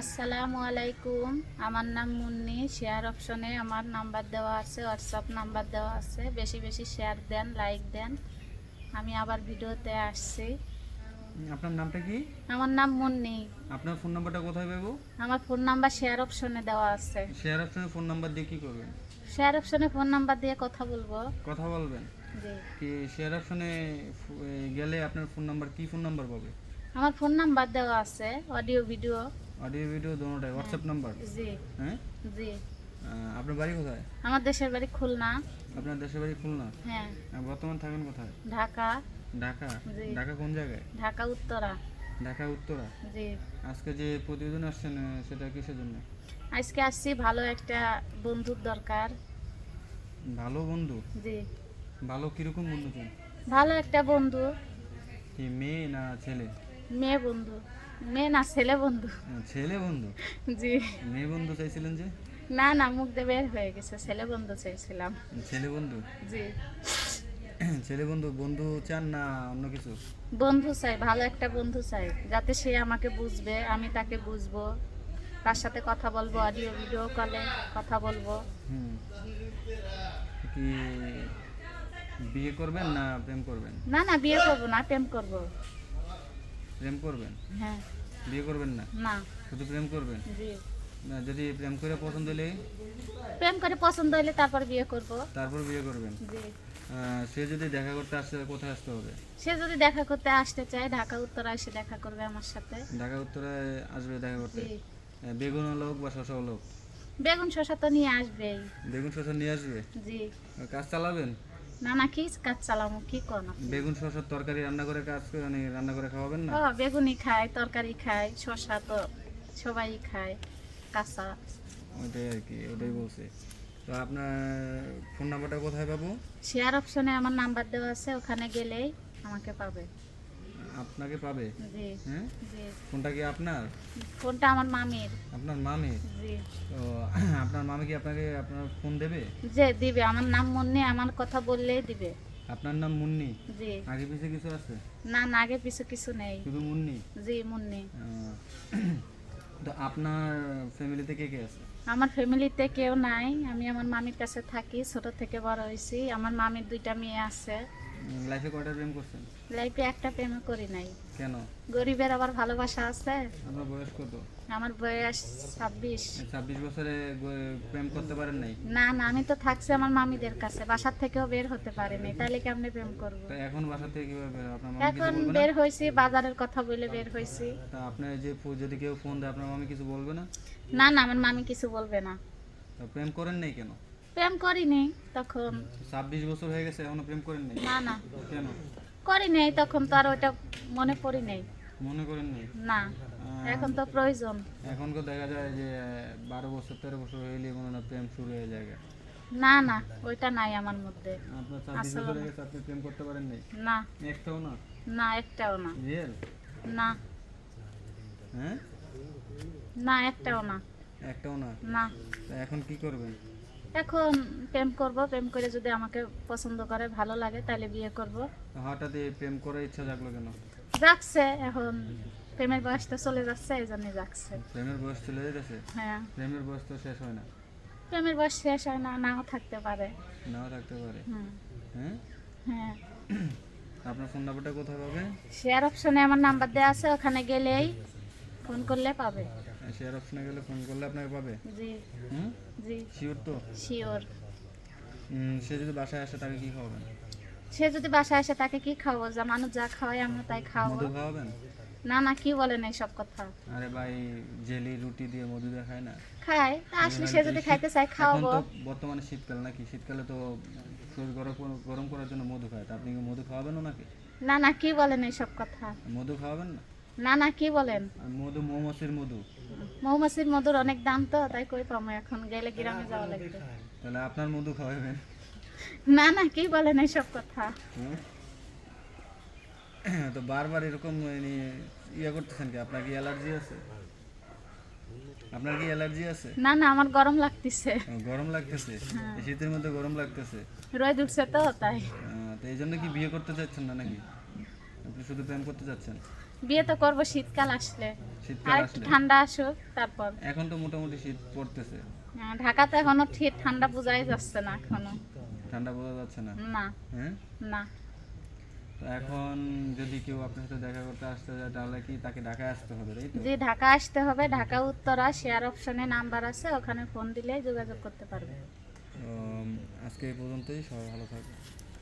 আসসালামু আলাইকুম। আমার নাম মুন্নি। শেয়ার অপশনে আমার নাম্বার দেওয়া আছে হোয়াটসঅ্যাপ নাম্বার দেওয়া আছে। বেশি বেশি শেয়ার দেন লাইক দেন। আমি আবার ভিডিওতে আসছি। আপনার নামটা কি? আমার নাম মুন্নি। আপনার ফোন নাম্বারটা কোথায় পাবো? আমার ফোন নাম্বার শেয়ার অপশনে দেওয়া আছে। শেয়ার অপশনে ফোন নাম্বার দিয়ে কি করবেন? শেয়ার অপশনে ফোন নাম্বার দিয়ে কথা বলব। কথা বলবেন? জি। কি শেয়ার অপশনে গেলে আপনার ফোন নাম্বার কি ফোন নাম্বার পাবে? আমার ফোন নাম্বার দেওয়া আছে অডিও ভিডিও অডিও ভিডিও দোনোটাই হোয়াটসঅ্যাপ নাম্বার জি। হ্যাঁ? জি। আপনার বাড়ি কোথায়? আমার দেশের বাড়ি খুলনা। আপনার দেশের বাড়ি খুলনা? হ্যাঁ। বর্তমান থাকেন কোথায়? ঢাকা। ঢাকা। ঢাকা কোন জায়গায়? ঢাকা উত্তরা। ঢাকা উত্তরা? জি। আজকে যে প্রতিবেদন আসছেন সেটা কিসের জন্য? আজকে আসছি ভালো একটা বন্ধুর দরকার। ভালো বন্ধু? জি। ভালো কীরকম বন্ধু চান ভালো একটা বন্ধু। কি মেয়ে না ছেলে? মেয়ে বন্ধু। মেয়ে না ছেলে বন্ধু। ছেলে বন্ধু? জি। মেয়ে বন্ধু চাইছিলেন যে? না না মুখ দিয়ে বের হয়ে গেছে ছেলে বন্ধু চাইছিলাম। ছেলে বন্ধু? জি। ছেলে বন্ধু বন্ধু চান না অন্য কিছু? বন্ধু চাই ভালো একটা বন্ধু চাই যাতে সে আমাকে বুঝবে আমি তাকে বুঝব। তার সাথে কথা বলব অডিও ভিডিও কলে কথা বলব। কি বিয়ে করবেন না প্রেম করবেন? না না বিয়ে করব না প্রেম করব। প্রেম করবেন? হ্যাঁ। বিয়ে করবেন না? না। শুধু প্রেম করবেন? জি। না যদি প্রেম করে পছন্দ হলে? প্রেম করে পছন্দ হলে তারপর বিয়ে করব। তারপর বিয়ে করবেন? জি। সে যদি দেখা করতে আসে কোথায় আসতে হবে? সে যদি দেখা করতে আসতে চায় ঢাকা উত্তরা এসে দেখা করবে আমার সাথে। ঢাকা উত্তরায় আসবে দেখা করতে? জি। বেগুন লোক বা শশা লোক বেগুন শসা তো নিয়ে আসবেই। বেগুন শশা নিয়ে আসবে? জি। কাজ চালাবেন? না না কি কাজ চালামো কি না বেগুন শসার তরকারি রান্না করে কাজ করে মানে রান্না করে খাওয়াবেন না? হ্যাঁ বেগুনই খায় তরকারি খায় শসা তো সবাই খায় কাঁচা। ওইটাই আর কি ওটাই বলছে। তো আপনার ফোন নাম্বারটা কোথায় পাবো? শেয়ার অপশনে আমার নাম্বার দেওয়া আছে ওখানে গেলেই আমাকে পাবে। আপনাকে পাবে? হ্যাঁ? ফোনটা কি আপনার? ফোনটা আমার মামির। আপনার মামি তো আপনার মামি কি আপনাকে আপনার ফোন দেবে? যে দিবে। আমার নাম মনে আমার কথা বললেই দিবে। আপনার নাম মুন্নি? জি। আগে পিছে কিছু আছে? না না আগে পিছু কিছু নেই। শুধু মুন্নি? জি মুন্নি। তো আপনার ফ্যামিলিতে কে কে আছে? আমার ফ্যামিলিতে কেউ নাই। আমি আমার মামির কাছে থাকি ছোট থেকে বড় হয়েছি। আমার মামির দুইটা মেয়ে আছে। লাইফে কয়টা প্রেম করছেন? লাইফে একটা প্রেম করি নাই। কেন? গরিবের আবার ভালোবাসা আছে। আপনার বয়স কত? আমার বয়স ছাব্বিশ। ছাব্বিশ বছরে প্রেম করতে পারেন নাই? না না আমি তো থাকছি আমার মামিদের কাছে। বাসার থেকেও বের হতে পারিনি তাইলে কেমনে প্রেম করব? তো এখন বাসা থেকে কীভাবে বের আপনার মামি কিছু এখন বলবে না? বের হয়েছি বাজারের কথা বলে বের হয়েছি। তা আপনার যে যদি কেউ ফোন দেয় আপনার মামি কিছু বলবে না? না না আমার মামি কিছু বলবে না। তা প্রেম করেন নাই কেন? প্রেম করিনি তখন। ছাব্বিশ বছর হয়ে গেছে এখনও প্রেম করেন নাই? না না। কেন? করি নাই তখন তো আর ওইটা মনে পড়ি নেই। মনে করেন নাই? না এখন তো প্রয়োজন। এখন তো দেখা যায় যে বারো বছর তেরো বছর হইলে মনে হয় প্রেম শুরু হয়ে যায়। না না ওইটা নাই আমার মধ্যে। আপনার ছাব্বিশ বছর হয়ে গেছে আপনি প্রেম করতে পারেন নাই? না। একটাও না? না একটাও না। রিয়েল? না। হ্যাঁ? না একটাও না। একটাও না? না। এখন কি করবেন? এখন প্রেম করব প্রেম করে যদি আমাকে পছন্দ করে ভালো লাগে তাহলে বিয়ে করব। হঠাৎ এই প্রেম করার ইচ্ছা জাগলো কেন? যাচ্ছে এখন প্রেমের বয়স তো চলে যাচ্ছে এই জন্য যাচ্ছে। প্রেমের বয়স চলে যেতেছে হ্যাঁ। প্রেমের বয়স তো শেষ হয় না? প্রেমের বয়স শেষ হয় না নাও থাকতে পারে। নাও থাকতে পারে? হ্যাঁ? হ্যাঁ। আপনার ফোন নাম্বারটা কোথায় পাবে? শেয়ার অপশনে আমার নাম্বার দেওয়া আছে ওখানে গেলেই ফোন করলে পাবে। শেয়ার অপশনে গেলে ফোন করলে আপনাকে পাবে। জি। হুম? জি। শিওর তো? শিওর সে যদি বাসায় আসে তাকে কি খাওয়াবেন? সে যদি বাসায় আসে তাকে কি খাওয়াবো? যা মানুষ যা খাওয়াই আমরা তাই খাওয়াবো। মধু খাওয়াবেন? না না কি বলেন এইসব কথা? আরে ভাই জেলি রুটি দিয়ে মধু দিয়ে খায় না। খাই তা আসলে সে যদি খাইতে চায় খাওয়াবো। বর্তমানে শীতকাল নাকি? শীতকালে তো শরীর গরম গরম করার জন্য মধু খায়। তা আপনি কি মধু খাওয়াবেন ওনাকে? না না কি বলেন এইসব কথা? মধু খাওয়াবেন না? না না কি বলেন? মধু মৌমাছির মধু। মৌমাছির মধুর অনেক দাম তো তাই কই পাবো এখন? গেলে গ্রামে যাওয়া লাগবে। তাহলে আপনার মধু খাওয়াবেন। না না কি বলেন এইসব কথা? তো বারবার এরকম মানে ইয়ে করতেছেন কি? আপনার কি অ্যালার্জি আছে? আপনার কি অ্যালার্জি আছে? না না আমার গরম লাগতেছে। গরম লাগতেছে? হ্যাঁ। শীতের মধ্যে গরম লাগতেছে? রোদ উঠছে তো তাই। তো এই জন্য কি বিয়ে করতে চাচ্ছেন না নাকি? আপনি শুধু প্রেম করতে চাচ্ছেন? বিয়ে তো করব শীতকাল আসলে। আর একটু ঠান্ডা আসুক তারপর। এখন তো মোটামুটি শীত পড়তেছে। ঢাকাতে এখনও ঠিক ঠান্ডা বোঝাই যাচ্ছে না এখনও। ঠান্ডা বোঝা যাচ্ছে না? না। হ্যাঁ? না। তো এখন যদি কেউ আপনার সাথে দেখা করতে আসতে চায় তাহলে কি তাকে ঢাকায় আসতে হবে তাই যে ঢাকা আসতে হবে। ঢাকা উত্তরা শেয়ার অপশনে নাম্বার আছে ওখানে ফোন দিলেই যোগাযোগ করতে পারবে। আজকে এই পর্যন্তই সবাই ভালো থাকবে